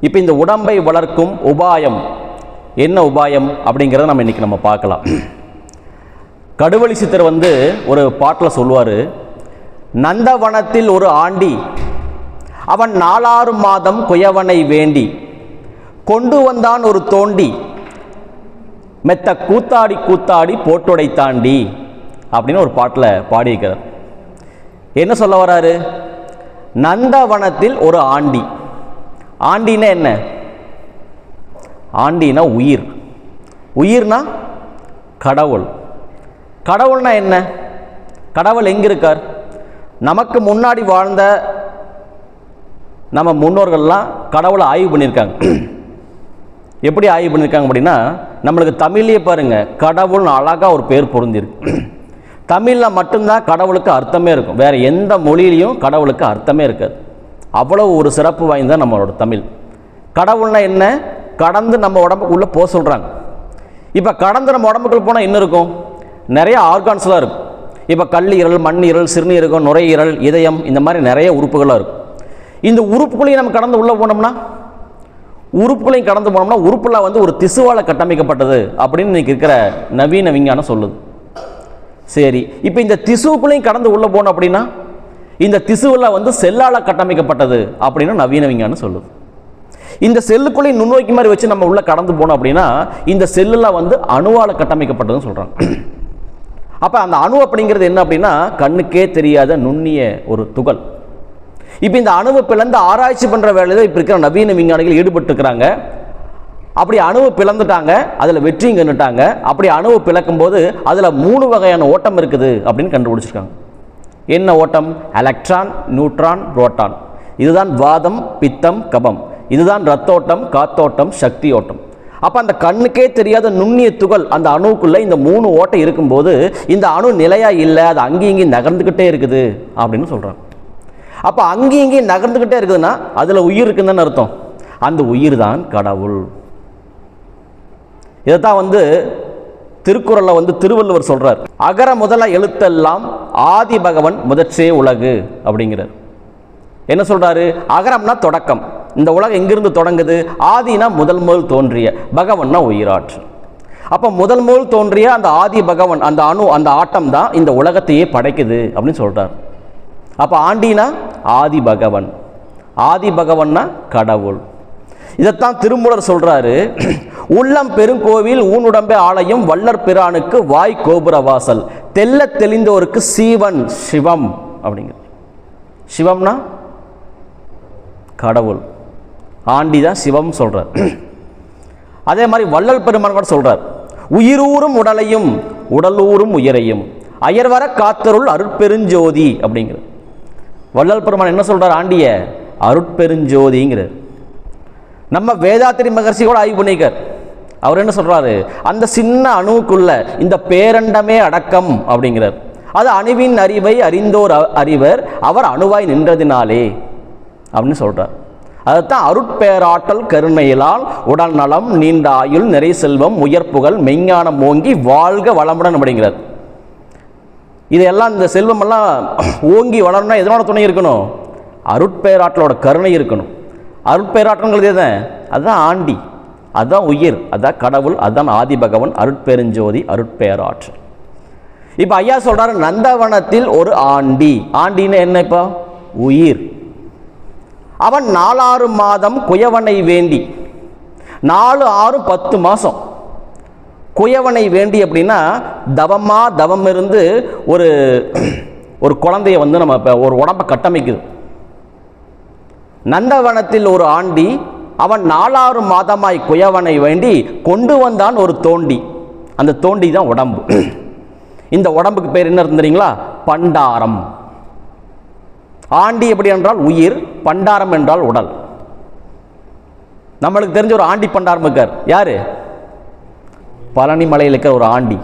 இப்போ இந்த உடம்பை வளர்க்கும் உபாயம் என்ன உபாயம் அப்படிங்கிறத நம்ம இன்றைக்கி நம்ம பார்க்கலாம். கடுவழி சித்தர் வந்து ஒரு பாட்டில் சொல்லுவார் நந்தவனத்தில் ஒரு ஆண்டி அவன் நாலாறு மாதம் குயவனை வேண்டி கொண்டு வந்தான் ஒரு தோண்டி மெத்த கூத்தாடி கூத்தாடி போட்டுடை தாண்டி அப்படின்னு ஒரு பாட்டில் பாடியிருக்கிறார். என்ன சொல்ல வராரு? நந்தவனத்தில் ஒரு ஆண்டி ஆண்டினா என்ன? ஆண்டினா உயிர். உயிர்னா கடவுள். கடவுள்னா என்ன? கடவுள் எங்கே இருக்கார் நமக்கு முன்னாடி வாழ்ந்த நம்ம முன்னோர்கள்லாம் கடவுளை ஆய்வு பண்ணியிருக்காங்க. எப்படி ஆய்வு பண்ணியிருக்காங்க அப்படின்னா நம்மளுக்கு தமிழ்லேயே பாருங்கள் கடவுள்னு அழகாக ஒரு பேர் பொருந்திருக்கு. தமிழில் மட்டும்தான் கடவுளுக்கு அர்த்தமே இருக்கும். வேறு எந்த மொழியிலையும் கடவுளுக்கு அர்த்தமே இருக்காது. அவ்வளோ ஒரு சிறப்பு வாய்ந்த நம்மளோட தமிழ். கடவுள்னா என்ன? கடந்து நம்ம உடம்புக்குள்ளே போக சொல்கிறாங்க இப்போ கடந்து நம்ம உடம்புக்குள்ள போனால் என்ன இருக்கும்? நிறைய ஆர்கான்ஸ்லாம் இருக்கும். இப்போ கல்லீரல் மண்ணீரல் சிறுநீரகம் நுரையீரல் இதயம் இந்த மாதிரி நிறைய உறுப்புகளாக இருக்கும். இந்த உறுப்புகளையும் நம்ம கடந்து உள்ளே போனோம்னா? உறுப்புகளையும் கடந்து போனோம்னா உறுப்புலாம் வந்து ஒரு திசுவால் கட்டமைக்கப்பட்டது அப்படின்னு இன்றைக்கி இருக்கிற நவீன விஞ்ஞானம் சொல்லுது. சரி இப்போ இந்த திசுவுக்குள்ளேயும் கடந்து உள்ளே போனோம் அப்படின்னா? இந்த திசுவில் வந்து செல்லால் கட்டமைக்கப்பட்டது அப்படின்னு நவீன விஞ்ஞானம் சொல்லுது. இந்த செல்லுக்குள்ளேயும் நுண்ணோக்கி மாதிரி வச்சு நம்ம உள்ளே கடந்து போனோம் அப்படின்னா இந்த செல்லுலாம் வந்து அணுவால் கட்டமைக்கப்பட்டதுன்னு சொல்கிறாங்க அப்போ அந்த அணு அப்படிங்கிறது என்ன அப்படின்னா கண்ணுக்கே தெரியாத நுண்ணிய ஒரு துகள். இப்போ இந்த அணுவை பிளந்து ஆராய்ச்சி பண்ணுற வேலையில் இப்போ இருக்கிற நவீன விஞ்ஞானிகள் ஈடுபட்டுருக்கிறாங்க. அப்படி அணுவை பிளந்துட்டாங்க அதில் வெற்றியும் கண்டுட்டாங்க. அப்படி அணுவை பிளக்கும் போது அதில் மூணு வகையான ஓட்டம் இருக்குது அப்படின்னு கண்டுபிடிச்சிருக்காங்க. என்ன ஓட்டம்? எலக்ட்ரான் நியூட்ரான் புரோட்டான் இதுதான் வாதம் பித்தம் கபம். இதுதான் ரத்தோட்டம் காத்தோட்டம் சக்தி ஓட்டம் அப்போ அந்த கண்ணுக்கே தெரியாத நுண்ணிய துகள் அந்த அணுவுக்குள்ளே இந்த மூணு ஓட்டை இருக்கும்போது இந்த அணு நிலையாக இல்லை அது அங்கேயும் இங்கேயும் நகர்ந்துக்கிட்டே இருக்குது அப்படின்னு சொல்கிறாங்க அப்போ அங்கேயும் இங்கேயும் நகர்ந்துக்கிட்டே இருக்குதுன்னா அதில் உயிர் இருக்குதுன்னு அர்த்தம். அந்த உயிர் தான் கடவுள். இதைத்தான் வந்து திருக்குறளில் வந்து திருவள்ளுவர் சொல்றார். அகர முதல எழுத்தெல்லாம் ஆதி பகவன் முதற்றே உலகு அப்படிங்கிறார். என்ன சொல்றாரு? அகரம்னா தொடக்கம். இந்த உலகம் எங்கிருந்து தொடங்குது? ஆதினா முதல் முதல் தோன்றிய பகவன்னா உயிராற்று. அப்போ முதல் முதல் தோன்றிய அந்த ஆதி பகவன் அந்த அணு அந்த ஆட்டம் தான் இந்த உலகத்தையே படைக்குது அப்படின்னு சொல்றார். அப்போ ஆண்டினா ஆதி பகவன். ஆதி பகவன்னா கடவுள். இதைத்தான் திருமூலர் சொல்றாரு. உள்ளம் பெருங்கோவில் ஊனுடம்பே ஆலயம் வள்ளற் பிரானுக்கு வாய் கோபுர வாசல். தெல்ல தெளிந்தோருக்கு சீவன் சிவம் அப்படிங்கிறது. சிவம்னா கடவுள். ஆண்டி தான் சிவம் சொல்கிறார் அதே மாதிரி வள்ளல் பெருமான் கூட சொல்கிறார் உயிரூறும் உடலையும் உடலூறும் உயிரையும். அயர்வர காத்தருள் அருட்பெருஞ்சோதி அப்படிங்கிறது. வள்ளல் பெருமான் என்ன சொல்கிறார் ஆண்டிய? அருட்பெருஞ்சோதிங்கிறார். நம்ம வேதாத்திரி மகர்ஷி கூட ஆய்வு பண்ணிக்கார் அவர் என்ன சொல்கிறாரு அந்த சின்ன அணுவுக்குள்ள இந்த பேரண்டமே அடக்கம் அப்படிங்கிறார். அது அணுவின் அறிவை அறிந்தோர் அ- அறிவர் அவர் அணுவாய் நின்றதினாலே அப்படின்னு சொல்கிறார் அதுதான் அருட்பேராற்றல் கருணையிலால் உடல் நலம் நீண்ட ஆயுள் நிறை செல்வம் உயர்ப்புகள் மெய்ஞானம் ஓங்கி வாழ்க வளமுடன் அப்படிங்கிறார். இதெல்லாம் இந்த செல்வமெல்லாம் ஓங்கி வளரணும்னா எதனோட துணை இருக்கணும்? அருட்பேராற்றலோட கருணை இருக்கணும். அருட்பேராற்றங்கிறது எது? அதுதான் ஆண்டி. அதுதான் உயிர் அதான் கடவுள் அதான் ஆதி பகவன் அருட்பெருஞ்சோதி அருட்பேராற்றல் இப்போ ஐயா சொல்கிறாரு நந்தவனத்தில் ஒரு ஆண்டி. ஆண்டின்னு என்ன இப்போ? உயிர். அவன் நாலாறு மாதம் குயவனை வேண்டி நாலு ஆறு பத்து மாதம் குயவனை வேண்டி அப்படின்னா தவமாக தவம் இருந்து ஒரு ஒரு குழந்தைய வந்து நம்ம இப்போ ஒரு உடம்பை கட்டமைக்குது. நந்தவனத்தில் ஒரு ஆண்டி அவன் நாலாறு மாதமாய் குயவனை வேண்டி கொண்டு வந்தான் ஒரு தோண்டி. அந்த தோண்டி தான் உடம்பு. இந்த உடம்புக்கு பேர் என்ன இருந்தீங்களா பண்டாரம். ஆண்டி எப்படி என்றால் உயிர் பண்டாரம் என்றால் உடல். நம்மளுக்கு தெரிஞ்ச ஒரு ஆண்டி பண்டாரம் இருக்கார். யாரு? பழனி மலையில் இருக்கிற ஒரு ஆண்டி.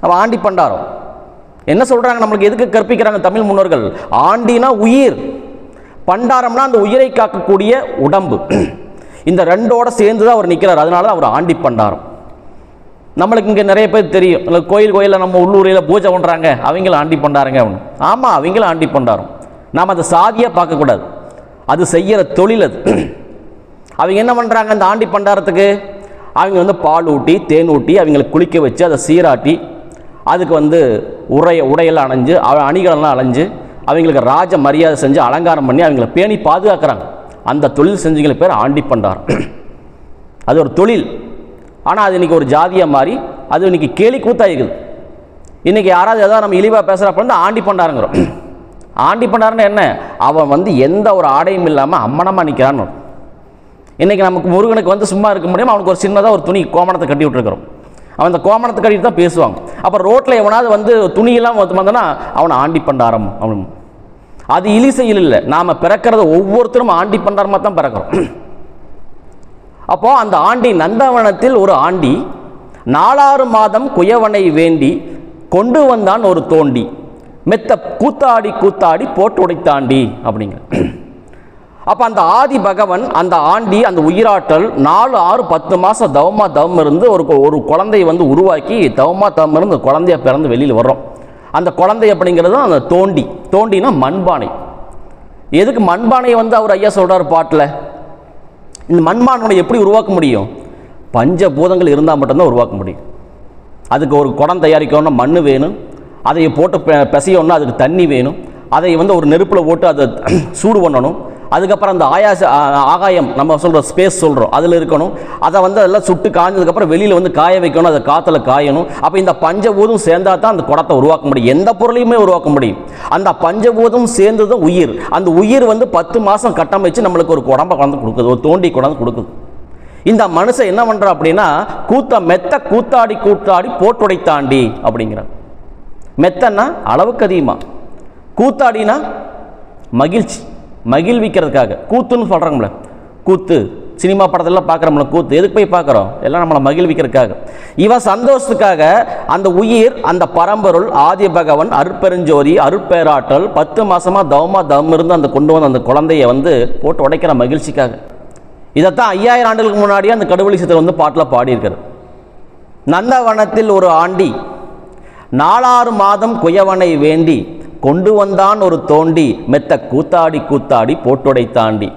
அவன் ஆண்டி பண்டாரம். என்ன சொல்றாங்க? நம்மளுக்கு எதுக்கு கற்பிக்கிறாங்க தமிழ் முன்னோர்கள்? ஆண்டினா உயிர் பண்டாரம்னா அந்த உயிரை காக்கக்கூடிய உடம்பு. இந்த ரெண்டோட சேர்ந்து தான் அவர் நிற்கிறார் அதனால தான் அவர் ஆண்டி பண்டாரம். நம்மளுக்கு இங்கே நிறைய பேர் தெரியும். இல்லை கோயில் கோயிலில் நம்ம உள்ளூரில் பூஜை பண்ணுறாங்க அவங்களும் ஆண்டி பண்டாருங்க அப்படின்னு ஆமாம் அவங்களும் ஆண்டி பண்டாரம். நாம் அதை சாதியாக பார்க்கக்கூடாது. அது செய்கிற தொழில் அது. அவங்க என்ன பண்ணுறாங்க அந்த ஆண்டி பண்டாரத்துக்கு? அவங்க வந்து பால் ஊட்டி தேன் ஊட்டி அவங்களுக்கு குளிக்க வச்சு அதை சீராட்டி அதுக்கு வந்து உடைய உடையெல்லாம் அணைஞ்சு அணிகளெல்லாம் அலைஞ்சு அவங்களுக்கு ராஜ மரியாதை செஞ்சு அலங்காரம் பண்ணி அவங்கள பேணி பாதுகாக்கிறாங்க. அந்த தொழில் செஞ்சவங்க பேர் ஆண்டி பண்டார் அது ஒரு தொழில். ஆனால் அது இன்னைக்கு ஒரு ஜாதியாக மாறி அது இன்னைக்கு கேலி கூத்தாயிருக்குது இன்றைக்கி யாராவது ஏதாவது நம்ம இழிவாக பேசுகிறப்ப வந்து ஆண்டி பண்டாருங்கிறோம். ஆண்டி பண்ணாருன்னு என்ன? அவன் வந்து எந்த ஒரு ஆடையும் இல்லாமல் அம்மனமாக நிற்கிறான்னு இன்றைக்கி நமக்கு முருகனுக்கு வந்து சும்மா இருக்க முடியாமல் அவனுக்கு ஒரு சின்னதாக ஒரு துணி கோமணத்தை கட்டி விட்டுருக்குறோம். அவன் அந்த கோமணத்தை கட்டிட்டு தான் பேசுவாங்க. அப்போ ரோட்டில் எவனாவது வந்து துணியெல்லாம் வந்து அவனை ஆண்டி பண்டாரம் அவன் அது இழி செயல் இல்லை. நாம் பிறக்கிறத ஒவ்வொருத்தரும் ஆண்டி பண்டாரமாக தான் பிறக்கிறோம். அப்போ அந்த ஆண்டி நந்தவனத்தில் ஒரு ஆண்டி நாலாறு மாதம் குயவனை வேண்டி கொண்டு வந்தான் ஒரு தோண்டி. மெத்த கூத்தாடி கூத்தாடி போட்டு உடைத்தாண்டி அப்படிங்கிற. அப்போ அந்த ஆதி பகவன் அந்த ஆண்டி அந்த உயிராற்றல் நாலு ஆறு பத்து மாதம் தவமா தவம் இருந்து ஒரு ஒரு குழந்தையை வந்து உருவாக்கி தவமா தவம் இருந்து குழந்தைய பிறந்து வெளியில் வர்றோம். அந்த குழந்தை அப்படிங்கிறது அந்த தோண்டி. தோண்டினா மண்பானை. எதுக்கு மண்பானையை வந்து அவர் ஐயா சொல்கிறார் பாட்டில்? இந்த மண்பானை எப்படி உருவாக்க முடியும்? பஞ்சபூதங்கள் இருந்தால் மட்டும்தான் உருவாக்க முடியும். அதுக்கு ஒரு குடம் தயாரிக்கணும்னா மண் வேணும். அதை போட்டு பெ- பிசையணும்னா அதுக்கு தண்ணி வேணும். அதை வந்து ஒரு நெருப்பில் போட்டு அதை சூடு பண்ணணும். அதுக்கப்புறம் அந்த ஆயாச ஆ- ஆகாயம் நம்ம சொல்கிற ஸ்பேஸ் சொல்கிறோம் அதில் இருக்கணும். அதை வந்து அதெல்லாம் சுட்டு காஞ்சதுக்கப்புறம் வெளியில் வந்து காய வைக்கணும் அதை காற்றுல காயணும். அப்போ இந்த பஞ்சபூதம் சேர்ந்தா தான் அந்த குடத்தை உருவாக்க முடியும். எந்த பொருளையுமே உருவாக்க முடியும். அந்த பஞ்சபூதம் சேர்ந்து தான் உயிர். அந்த உயிர் வந்து பத்து மாதம் கட்டமைச்சு நம்மளுக்கு ஒரு குடம்பை குழந்தை கொடுக்குது. ஒரு தோண்டி குழந்தை கொடுக்குது. இந்த மனுஷன் என்ன பண்ணுறான் அப்படின்னா கூத்த மெத்த கூத்தாடி கூத்தாடி போட்டுடைத்தாண்டி அப்படிங்கிறான். மெத்தன்னா அளவுக்கு அதிகமாக கூத்தாடினா மகிழ்ச்சி. மகிழ்விக்கிறதுக்காக. கூத்துன்னு சொல்கிறாங்களே கூத்து. சினிமா படத்தெல்லாம் பார்க்குறோம்ல கூத்து. எதுக்கு போய் பார்க்குறோம்? எல்லாம் நம்மளை மகிழ்விக்கிறதுக்காக. இவன் சந்தோஷத்துக்காக அந்த உயிர் அந்த பரம்பொருள் ஆதி பகவன் அருட்பெருஞ்சோதி அருட்பேராற்றல் பத்து மாதமாக தவமாக தவம் இருந்து அந்த கொண்டு வந்த அந்த குழந்தைய வந்து போட்டு உடைக்கிற மகிழ்ச்சிக்காக. இதைத்தான் ஐயாயிரம் ஆண்டுகளுக்கு முன்னாடியே அந்த கடுவெளி சித்தர் வந்து பாட்டில் பாடியிருக்காரு. நந்தவனத்தில் ஒரு ஆண்டி நாலாறு மாதம் குயவனை வேண்டி கொண்டு வந்தான் ஒரு தோண்டி மெத்த கூத்தாடி கூத்தாடி போட்டுடை தாண்டி